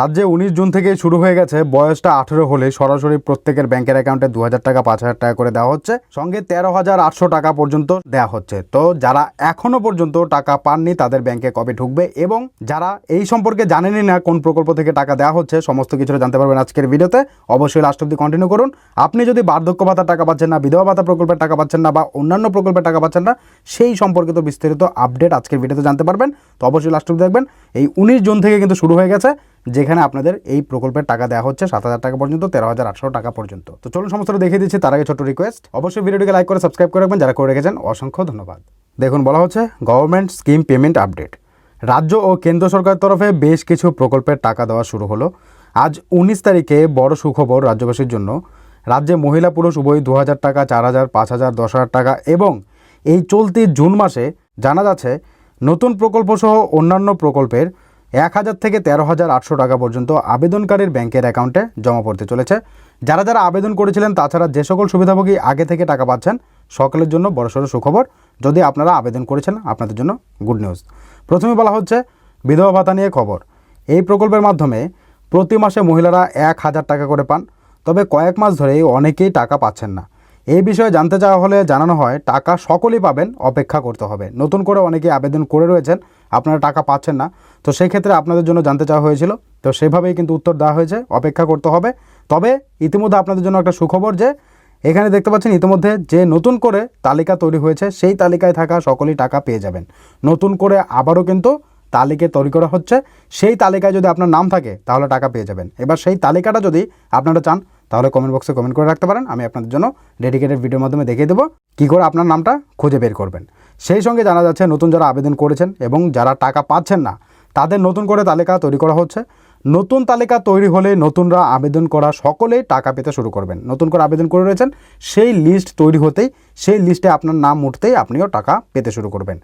রাজ্যে উনিশ জুন থেকে শুরু হয়ে গেছে, বয়সটা আঠেরো হলে সরাসরি প্রত্যেকের ব্যাংকের অ্যাকাউন্টে দু হাজার টাকা, পাঁচ হাজার টাকা করে দেওয়া হচ্ছে। সঙ্গে তেরো হাজার আটশো টাকা পর্যন্ত দেওয়া হচ্ছে। তো যারা এখনও পর্যন্ত টাকা পাননি, তাদের ব্যাংকে কবে ঢুকবে এবং যারা এই সম্পর্কে জানেনই না কোন প্রকল্প থেকে টাকা দেওয়া হচ্ছে, সমস্ত কিছুটা জানতে পারবেন আজকের ভিডিওতে। অবশ্যই লাস্ট অব্দি কন্টিনিউ করুন। আপনি যদি বার্ধক্য ভাতা টাকা পাচ্ছেন না, বিধবা ভাতা প্রকল্পের টাকা পাচ্ছেন না বা অন্যান্য প্রকল্পের টাকা পাচ্ছেন না, সেই সম্পর্কিত বিস্তারিত আপডেট আজকের ভিডিওতে জানতে পারবেন। তো অবশ্যই লাস্ট অব্দি দেখবেন। এই উনিশ জুন থেকে কিন্তু শুরু হয়ে গেছে। যেখানে আপনাদের এই প্রকল্পের টাকা দেওয়া হচ্ছে সাত হাজার টাকা পর্যন্ত, তেরো হাজার আটশো টাকা পর্যন্ত। তো চলুন সমস্তটা দেখিয়ে দিচ্ছি, তার আগে ছোট্ট রিকোয়েস্ট অবশ্যই ভিডিওটিকে লাইক করে সাবস্ক্রাইব করে রাখবেন, যারা করে রেখেছেন অসংখ্য ধন্যবাদ। দেখুন, বলা হচ্ছে গভর্নমেন্ট স্কিম পেমেন্ট আপডেট রাজ্য ও কেন্দ্র সরকারের তরফে বেশ কিছু প্রকল্পের টাকা দেওয়া শুরু হলো। আজ উনিশ তারিখে বড় সুখবর রাজ্যবাসীর জন্য। রাজ্যে মহিলা পুরুষ উভয় দু হাজার টাকা, চার হাজার, পাঁচ হাজার, দশ হাজার টাকা এবং এই চলতি জুন মাসে জানা যাচ্ছে নতুন প্রকল্প সহ অন্যান্য প্রকল্পের এক হাজার থেকে তেরো হাজার আটশো টাকা পর্যন্ত আবেদনকারীর ব্যাংকের অ্যাকাউন্টে জমা পড়তে চলেছে। যারা যারা আবেদন করেছিলেন, তাছাড়া যে সকল সুবিধাভোগী আগে থেকে টাকা পাচ্ছেন, সকলের জন্য বড়সড় সুখবর। যদি আপনারা আবেদন করেছেন, আপনাদের জন্য গুড নিউজ প্রথমে বলা হচ্ছে, বিধবা ভাতা নিয়ে খবর। এই প্রকল্পের মাধ্যমে প্রতি মাসে মহিলারা এক হাজার টাকা করে পান। তবে কয়েক মাস ধরেই অনেকেই টাকা পাচ্ছেন না। এই বিষয়ে জানতে চাওয়া হলে জানানো হয়, টাকা সকলেই পাবেন, অপেক্ষা করতে হবে। নতুন করে অনেকেই আবেদন করে রয়েছেন, আপনারা টাকা পাচ্ছেন না। তো সেই ক্ষেত্রে আপনাদের জন্য জানতে চাওয়া হয়েছিল, তো সেভাবেই কিন্তু উত্তর দেওয়া হয়েছে, অপেক্ষা করতে হবে। তবে ইতিমধ্যে আপনাদের জন্য একটা সুখবর যে, এখানে দেখতে পাচ্ছেন ইতিমধ্যে যে নতুন করে তালিকা তৈরি হয়েছে, সেই তালিকায় থাকা সকলেই টাকা পেয়ে যাবেন। নতুন করে আবারও কিন্তু তালিকা তৈরি করা হচ্ছে, সেই তালিকায় যদি আপনার নাম থাকে, তাহলে টাকা পেয়ে যাবেন। এবার সেই তালিকাটা যদি আপনারা চান, তাহলে কমেন্ট বক্সে কমেন্ট করে রাখতে পারেন, আমি আপনাদের জন্য ডেডিকেটেড ভিডিওর মাধ্যমে দেখিয়ে দেবো কী করে আপনার নামটা খুঁজে বের করবেন। সেই সঙ্গে জানা যাচ্ছে, নতুন যারা আবেদন করেছেন এবং যারা টাকা পাচ্ছেন না, তাদের নতুন করে তালিকা তৈরি করা হচ্ছে। নতুন তালিকা তৈরি হলে নতুনরা আবেদন করা সকলেই টাকা পেতে শুরু করবেন। নতুন করে আবেদন করে রয়েছেন, সেই লিস্ট তৈরি হতেই, সেই লিস্টে আপনার নাম উঠতেই আপনিও টাকা পেতে শুরু করবেন।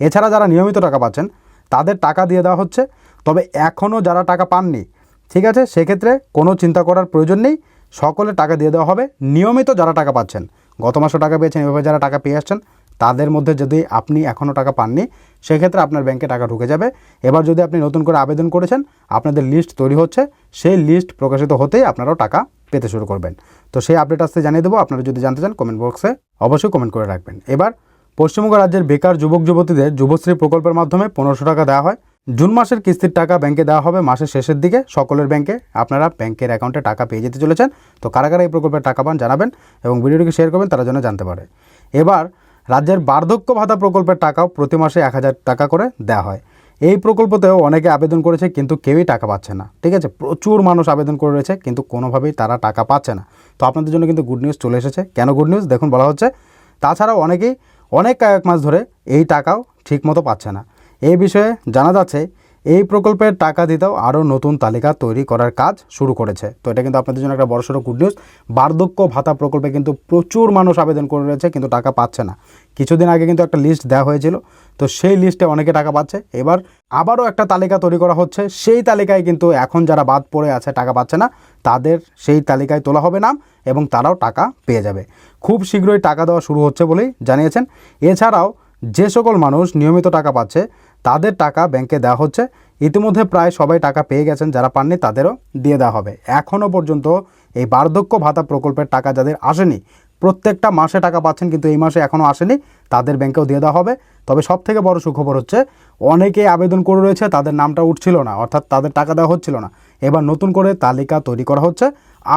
এছাড়া যারা নিয়মিত টাকা পাচ্ছেন তাদের টাকা দিয়ে দেওয়া হচ্ছে। তবে এখনও যারা টাকা পাননি, ঠিক আছে, সেক্ষেত্রে কোনো চিন্তা করার প্রয়োজন নেই। সকলে টাকা দিয়ে দেওয়া হবে। নিয়মিত যারা টাকা পাচ্ছেন, গত মাসও টাকা পেয়েছেন, এভাবে যারা টাকা পেয়ে আসছেন, তাদের মধ্যে যদি আপনি এখনও টাকা পাননি, সেক্ষেত্রে আপনার ব্যাংকে টাকা ঢুকে যাবে। এবার যদি আপনি নতুন করে আবেদন করেছেন, আপনাদের লিস্ট তৈরি হচ্ছে। সেই লিস্ট প্রকাশিত হতেই আপনারাও টাকা পেতে শুরু করবেন। তো সেই আপডেট আসতে জানিয়ে দেবো। আপনারা যদি জানতে চান কমেন্ট বক্সে অবশ্যই কমেন্ট করে রাখবেন। এবার পশ্চিমবঙ্গ রাজ্যের বেকার যুবক যুবতীদের যুবশ্রী প্রকল্পের মাধ্যমে পনেরোশো টাকা দেওয়া হয়। জুন মাসের কিস্তির টাকা ব্যাংকে দেওয়া হবে। মাসের শেষের দিকে সকলের ব্যাংকে আপনারা ব্যাংকের অ্যাকাউন্টে টাকা পেয়ে যেতে চলেছেন। তো কারা কারা এই প্রকল্পের টাকা পান জানাবেন এবং ভিডিওটিকে শেয়ার করবেন, তারা যেন জানতে পারে। এবার রাজ্যের বার্ধক্য ভাতা প্রকল্পের টাকাও প্রতি মাসে এক হাজার টাকা করে দেওয়া হয়। এই প্রকল্পতেও অনেকে আবেদন করেছে, কিন্তু কেউই টাকা পাচ্ছে না। ঠিক আছে? প্রচুর মানুষ আবেদন করে রয়েছে, কিন্তু কোনোভাবেই তারা টাকা পাচ্ছে না। তো আপনাদের জন্য কিন্তু গুড নিউজ চলে এসেছে। কেন গুড নিউজ দেখুন, বলা হচ্ছে। তাছাড়াও অনেকেই অনেক কয়েক মাস ধরে এই টাকাও ঠিকমতো পাচ্ছে না। এই বিষয়ে জানা যাচ্ছে এই প্রকল্পের টাকা দিতেও আরও নতুন তালিকা তৈরি করার কাজ শুরু করেছে। তো এটা কিন্তু আপনাদের জন্য একটা বড়সড় গুড নিউজ বার্ধক্য ভাতা প্রকল্পে কিন্তু প্রচুর মানুষ আবেদন করে রয়েছে, কিন্তু টাকা পাচ্ছে না। কিছুদিন আগে কিন্তু একটা লিস্ট দেওয়া হয়েছিল, তো সেই লিস্টে অনেকে টাকা পাচ্ছে। এবার আবারও একটা তালিকা তৈরি করা হচ্ছে, সেই তালিকায় কিন্তু এখন যারা বাদ পড়ে আছে, টাকা পাচ্ছে না, তাদের সেই তালিকায় তোলা হবে নাম এবং তারাও টাকা পেয়ে যাবে। খুব শীঘ্রই টাকা দেওয়া শুরু হচ্ছে বলেই জানিয়েছেন। এছাড়াও যে সকল মানুষ নিয়মিত টাকা পাচ্ছে তাদের টাকা ব্যাংকে দেওয়া হচ্ছে। ইতিমধ্যে প্রায় সবাই টাকা পেয়ে গেছেন, যারা পাননি তাদেরও দিয়ে দেওয়া হবে। এখনও পর্যন্ত এই বার্ধক্য ভাতা প্রকল্পের টাকা যাদের আসেনি, প্রত্যেকটা মাসে টাকা পাচ্ছেন কিন্তু এই মাসে এখনও আসেনি, তাদের ব্যাংকেও দিয়ে দেওয়া হবে। তবে সব থেকে বড় সুখবর হচ্ছে, অনেকেই আবেদন করে রয়েছে, তাদের নামটা উঠছিল না, অর্থাৎ তাদের টাকা দেওয়া হচ্ছিল না। এবার নতুন করে তালিকা তৈরি করা হচ্ছে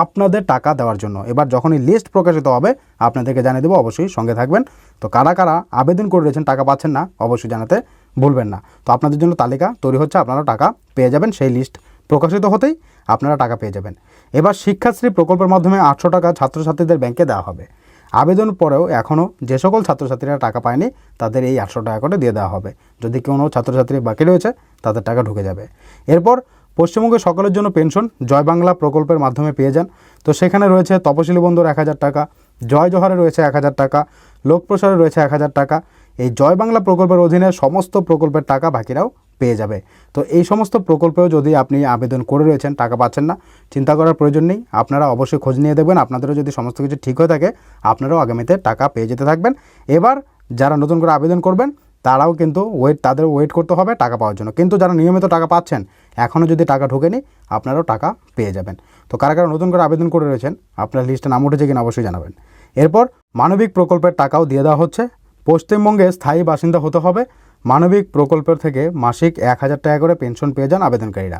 আপনাদের টাকা দেওয়ার জন্য। এবার যখনই লিস্ট প্রকাশিত হবে, আপনাদেরকে জানিয়ে দেবো, অবশ্যই সঙ্গে থাকবেন। তো কারা কারা আবেদন করে রয়েছেন, টাকা পাচ্ছেন না, অবশ্যই জানাতে ভুলবেন না। তো আপনাদের জন্য তালিকা তৈরি হচ্ছে, আপনারা টাকা পেয়ে যাবেন, সেই লিস্ট প্রকাশিত হতেই আপনারা টাকা পেয়ে যাবেন। এবার শিক্ষাশ্রী প্রকল্পের মাধ্যমে আটশো টাকা ছাত্রছাত্রীদের ব্যাংকে দেওয়া হবে। আবেদন পরেও এখনও যে সকল ছাত্রছাত্রীরা টাকা পায়নি, তাদের এই আটশো টাকা করে দিয়ে দেওয়া হবে। যদি কোনো ছাত্রছাত্রী বাকি রয়েছে, তাদের টাকা ঢুকে যাবে। এরপর পশ্চিমবঙ্গে সকলের জন্য পেনশন জয় বাংলা প্রকল্পের মাধ্যমে পেয়ে যান। তো সেখানে রয়েছে তপশিলি বন্ধুর এক হাজার টাকা, জয় জোহারে রয়েছে এক হাজার টাকা লোক প্রসারে রয়েছে এক হাজার টাকা এই জয় বাংলা প্রকল্পের অধীনে সমস্ত প্রকল্পের টাকা বাকিরাও পেয়ে যাবে। তো এই সমস্ত প্রকল্পেও যদি আপনি আবেদন করে রয়েছেন, টাকা পাচ্ছেন না, চিন্তা করার প্রয়োজন নেই। আপনারা অবশ্যই খোঁজ নিয়ে দেখবেন, আপনাদেরও যদি সমস্ত কিছু ঠিক হয়ে থাকে, আপনারাও আগামীতে টাকা পেয়ে যেতে থাকবেন। এবার যারা নতুন করে আবেদন করবেন, তারাও কিন্তু ওয়েট তাদের ওয়েট করতে হবে টাকা পাওয়ার জন্য। কিন্তু যারা নিয়মিত টাকা পাচ্ছেন এখনও যদি টাকা ঢোকেনি, আপনারাও টাকা পেয়ে যাবেন। তো কারা কারা নতুন করে আবেদন করে রয়েছেন, আপনার লিস্টে নাম উঠেছে কিনা অবশ্যই জানাবেন। এরপর মানবিক প্রকল্পের টাকাও দিয়ে দেওয়া হচ্ছে। পশ্চিমবঙ্গে স্থায়ী বাসিন্দা হতে হবে। মানবিক প্রকল্পের থেকে মাসিক এক হাজার টাকা করে পেনশন পেয়ে যান আবেদনকারীরা।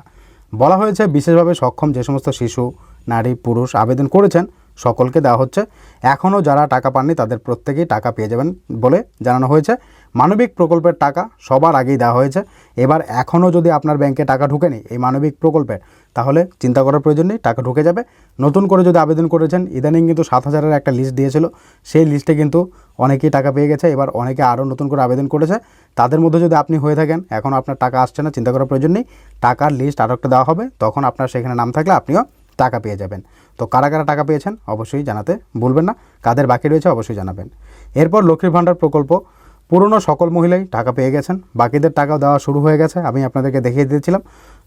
বলা হয়েছে, বিশেষভাবে সক্ষম যে সমস্ত শিশু, নারী, পুরুষ আবেদন করেছেন, সকলকে দেওয়া হচ্ছে। এখনও যারা টাকা পাননি, তাদের প্রত্যেকেই টাকা পেয়ে যাবেন বলে জানানো হয়েছে। মানবিক প্রকল্পের টাকা সবার আগেই দেওয়া হয়েছে। এবার এখনও যদি আপনার ব্যাংকে টাকা ঢুকেনি এই মানবিক প্রকল্পের, তাহলে চিন্তা করার প্রয়োজন নেই, টাকা ঢুকে যাবে। নতুন করে যদি আবেদন করেছেন, ইদানিং কিন্তু সাত হাজারের একটা লিস্ট দিয়েছিল। সেই লিস্টে কিন্তু অনেকেই টাকা পেয়ে গেছে। এবার অনেকে আরও নতুন করে আবেদন করেছে। তাদের মধ্যে যদি আপনি হয়ে থাকেন, এখন আপনার টাকা আসছে না, চিন্তা করার প্রয়োজন নেই। টাকার লিস্ট আরও একটা দেওয়া হবে, তখন আপনার সেখানে নাম থাকলে আপনিও টাকা পেয়ে যাবেন। তো কারা কারা টাকা পেয়েছেন, অবশ্যই জানাতে ভুলবেন না। কাদের বাকি রয়েছে, অবশ্যই জানাবেন। এরপর লক্ষ্মীর ভাণ্ডার প্রকল্প পুরনো সকল মহিলাই টাকা পেয়ে গেছেন। বাকিদের টাকাও দেওয়া শুরু হয়ে গেছে। আমি আপনাদেরকে দেখিয়ে দিয়েছিলাম।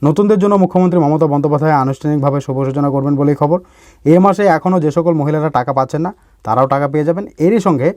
নতুনদের জন্য মুখ্যমন্ত্রী মমতা বন্দ্যোপাধ্যায় আনুষ্ঠানিকভাবে শুভ সূচনা করবেন বলেই খবর। এ মাসে এখনও যে সকল মহিলারা টাকা পাচ্ছেন না, তারাও টাকা পেয়ে যাবেন। এরই সঙ্গে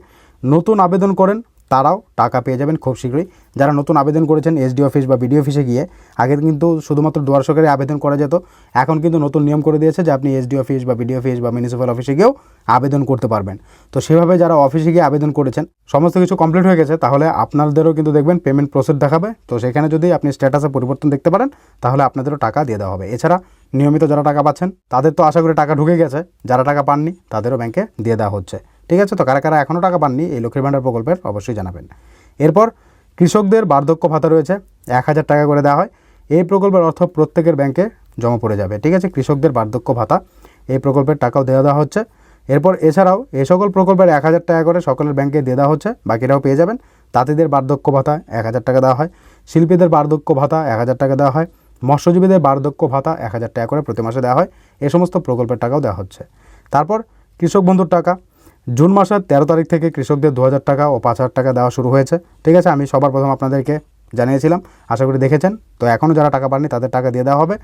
নতুন আবেদন করেন তারাও টাকা পেয়ে যাবেন খুব শীঘ্রই। যারা নতুন আবেদন করেছেন এসডি অফিস বা বিডি অফিসে গিয়ে, আগে কিন্তু শুধুমাত্র দুয়ার সরকারে আবেদন করা যেত, এখন কিন্তু নতুন নিয়ম করে দিয়েছে যে আপনি এসডি অফিস বা বিডি অফিস বা মিউনিসিপ্যাল অফিসে গিয়েও আবেদন করতে পারবেন। তো সেভাবে যারা অফিসে গিয়ে আবেদন করেছেন, সমস্ত কিছু কমপ্লিট হয়ে গেছে, তাহলে আপনাদেরও কিন্তু দেখবেন পেমেন্ট প্রসেস দেখাবে। তো সেখানে যদি আপনি স্ট্যাটাসে পরিবর্তন দেখতে পারেন, তাহলে আপনাদেরও টাকা দিয়ে দেওয়া হবে। এছাড়া নিয়মিত যারা টাকা পাচ্ছেন, তাদের তো আশা করি টাকা ঢুকে গেছে, যারা টাকা পাননি, তাদেরও ব্যাংকে দিয়ে দেওয়া হচ্ছে। ঠিক আছে? তো কারা কারা এখনও টাকা পাননি, এই লক্ষ্মীর ভাণ্ডার প্রকল্পের অবশ্যই জানাবেন। এরপর কৃষকদের বার্ধক্য ভাতা রয়েছে, এক হাজার টাকা করে দেওয়া হয়। এই প্রকল্পের অর্থ প্রত্যেকের ব্যাংকে জমা পড়ে যাবে, ঠিক আছে? কৃষকদের বার্ধক্য ভাতা, এই প্রকল্পের টাকাও দেওয়া দেওয়া হচ্ছে। এরপর এছাড়াও এই সকল প্রকল্পের এক হাজার টাকা করে সকলের ব্যাংকে দিয়ে দেওয়া হচ্ছে, বাকিরাও পেয়ে যাবেন। তাঁতিদের বার্ধক্য ভাতা, এক হাজার টাকা দেওয়া হয়। শিল্পীদের বার্ধক্য ভাতা, এক হাজার টাকা দেওয়া হয়। মৎস্যজীবীদের বার্ধক্য ভাতা, এক হাজার টাকা করে প্রতি মাসে দেওয়া হয়। এ সমস্ত প্রকল্পের টাকাও দেওয়া হচ্ছে। তারপর কৃষক বন্ধুর টাকা জুন মাসের তেরো তারিখ থেকে কৃষকদের দু হাজার টাকা ও পাঁচ হাজার টাকা দেওয়া শুরু হয়েছে। ঠিক আছে, আমি সবার প্রথম আপনাদেরকে জানিয়েছিলাম, আশা করি দেখেছেন। তো এখনও যারা টাকা পাননি, তাদের টাকা দিয়ে দেওয়া হবে।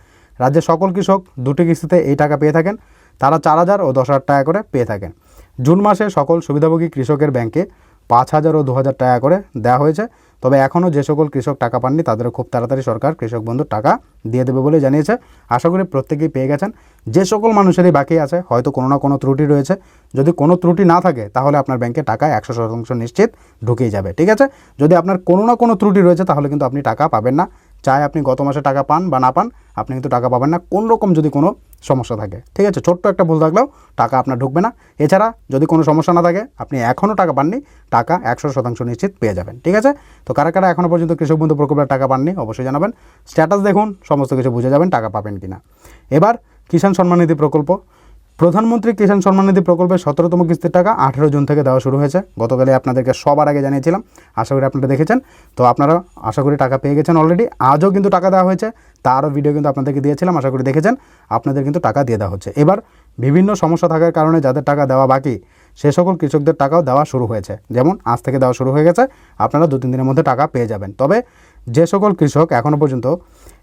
রাজ্যের সকল কৃষক দুটি কিস্তিতে এই টাকা পেয়ে থাকেন। তারা চার হাজার ও দশ হাজার টাকা করে পেয়ে থাকেন। জুন মাসে সকল সুবিধাভোগী কৃষকের ব্যাংকে পাঁচ হাজার ও দু হাজার টাকা করে দেওয়া হয়েছে। তবে এখনও যে সকল কৃষক টাকা পাননি, তাদেরও খুব তাড়াতাড়ি সরকার কৃষক বন্ধুর টাকা দিয়ে দেবে বলে জানিয়েছে। আশা করি প্রত্যেকেই পেয়ে গেছেন। যে সকল মানুষেরই বাকি আছে, হয়তো কোনো না কোনো ত্রুটি রয়েছে। যদি কোনো ত্রুটি না থাকে, তাহলে আপনার ব্যাংকে টাকা একশো শতাংশ নিশ্চিত ঢুকেই যাবে, ঠিক আছে? যদি আপনার কোনো না কোনো ত্রুটি রয়েছে, তাহলে কিন্তু আপনি টাকা পাবেন না। চাই আপনি গত মাসে টাকা পান বা না পান, আপনি কিন্তু টাকা পাবেন না। কোন রকম যদি কোনো সমস্যা থাকে, ঠিক আছে? ছোট্ট একটা ভুল থাকলেও টাকা আপনার ঢুকবে না। এছাড়া যদি কোনো সমস্যা না থাকে, আপনি এখনও টাকা পাননি, টাকা একশো শতাংশ নিশ্চিত পেয়ে যাবেন, ঠিক আছে? তো কারা কারা এখনও পর্যন্ত কৃষক বন্ধু প্রকল্পের টাকা পাননি, অবশ্যই জানাবেন। স্ট্যাটাস দেখুন, সমস্ত কিছু বুঝে যাবেন, টাকা পাবেন কি না এবার কিষাণ সম্মান নিধি প্রকল্প। প্রধানমন্ত্রী কিষাণ সম্মান নিধি প্রকল্পের সতেরোতম কিস্তির টাকা আঠেরো জুন থেকে দেওয়া শুরু হয়েছে। গতকালে আপনাদেরকে সবার আগে জানিয়েছিলাম, আশা করি আপনারা দেখেছেন। তো আপনারা আশা করি টাকা পেয়ে গেছেন অলরেডি আজও কিন্তু টাকা দেওয়া হয়েছে, তারও ভিডিও কিন্তু আপনাদেরকে দিয়েছিলাম, আশা করি দেখেছেন। আপনাদের কিন্তু টাকা দিয়ে দেওয়া হচ্ছে। এবার বিভিন্ন সমস্যা থাকার কারণে যাদের টাকা দেওয়া বাকি, সে সকল কৃষকদের টাকাও দেওয়া শুরু হয়েছে। যেমন, আজ থেকে দেওয়া শুরু হয়ে গেছে, আপনারা দু তিন দিনের মধ্যে টাকা পেয়ে যাবেন। তবে যে সকল কৃষক এখনও পর্যন্ত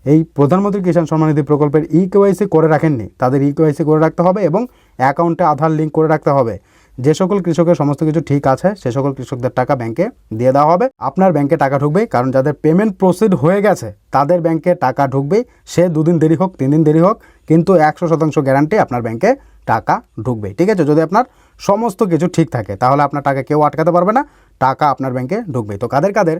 এই প্রধানমন্ত্রী কিষাণ সম্মান নিধি প্রকল্পের ই কেওয়াইসি করে রাখেননি। তাদের ই কেওয়াইসি করে রাখতে হবে এবং অ্যাকাউন্টে আধার লিঙ্ক করে রাখতে হবে। যে সকল কৃষকের সমস্ত কিছু ঠিক আছে, সে সকল কৃষকদের টাকা ব্যাংকে দিয়ে দেওয়া হবে। আপনার ব্যাংকে টাকা ঢুকবেই, কারণ যাদের পেমেন্ট প্রসিড হয়ে গেছে, তাদের ব্যাংকে টাকা ঢুকবেই। সে দুদিন দেরি হোক, তিন দিন দেরি হোক, কিন্তু একশো শতাংশ গ্যারান্টি আপনার ব্যাংকে টাকা ঢুকবেই। ঠিক আছে? যদি আপনার সমস্ত কিছু ঠিক থাকে, তাহলে আপনার টাকা কেউ আটকাতে পারবে না, টাকা আপনার ব্যাংকে ঢুকবেই। তো কাদের কাদের?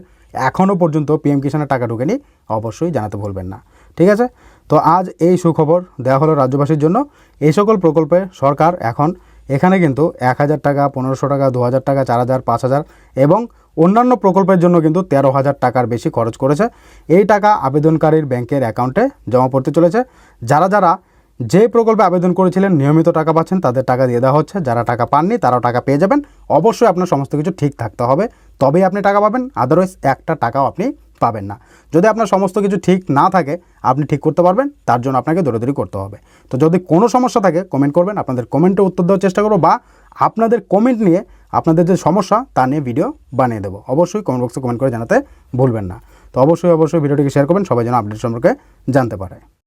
এখনও পর্যন্ত পিএম কিষানের টাকা ঢুকেনি, অবশ্যই জানাতে ভুলবেন না। ঠিক আছে? তো আজ এই সুখবর দেওয়া হলো রাজ্যবাসীর জন্য। এই সকল প্রকল্পে সরকার এখন এখানে কিন্তু এক হাজার টাকা, পনেরোশো টাকা, দু হাজার টাকা, চার হাজার, পাঁচ হাজার এবং অন্যান্য প্রকল্পের জন্য কিন্তু তেরো হাজার টাকার বেশি খরচ করেছে। এই টাকা আবেদনকারীর ব্যাংকের অ্যাকাউন্টে জমা পড়তে চলেছে। যারা যারা যে প্রকল্পে আবেদন করেছিলেন নিয়মিত টাকা পাচ্ছেন, তাদের টাকা দিয়ে দেওয়া হচ্ছে। যারা টাকা পাননি, তারাও টাকা পেয়ে যাবেন। অবশ্যই আপনার সমস্ত কিছু ঠিক থাকতে হবে। তবেই আপনি টাকা পাবেন আদারওয়াইজ একটা টাকাও আপনি পাবেন না। যদি আপনার সমস্ত কিছু ঠিক না থাকে, আপনি ঠিক করতে পারবেন, তার জন্য আপনাকে দৌড়াদৌড়ি করতে হবে। তো যদি কোনো সমস্যা থাকে কমেন্ট করবেন, আপনাদের কমেন্টে উত্তর দেওয়ার চেষ্টা করব বা আপনাদের কমেন্ট নিয়ে আপনাদের যে সমস্যা, তা নিয়ে ভিডিও বানিয়ে দেবো। অবশ্যই কমেন্ট বক্সে কমেন্ট করে জানাতে ভুলবেন না। তো অবশ্যই অবশ্যই ভিডিওটিকে শেয়ার করবেন, সবাই যেন আপডেট সম্পর্কে জানতে পারে।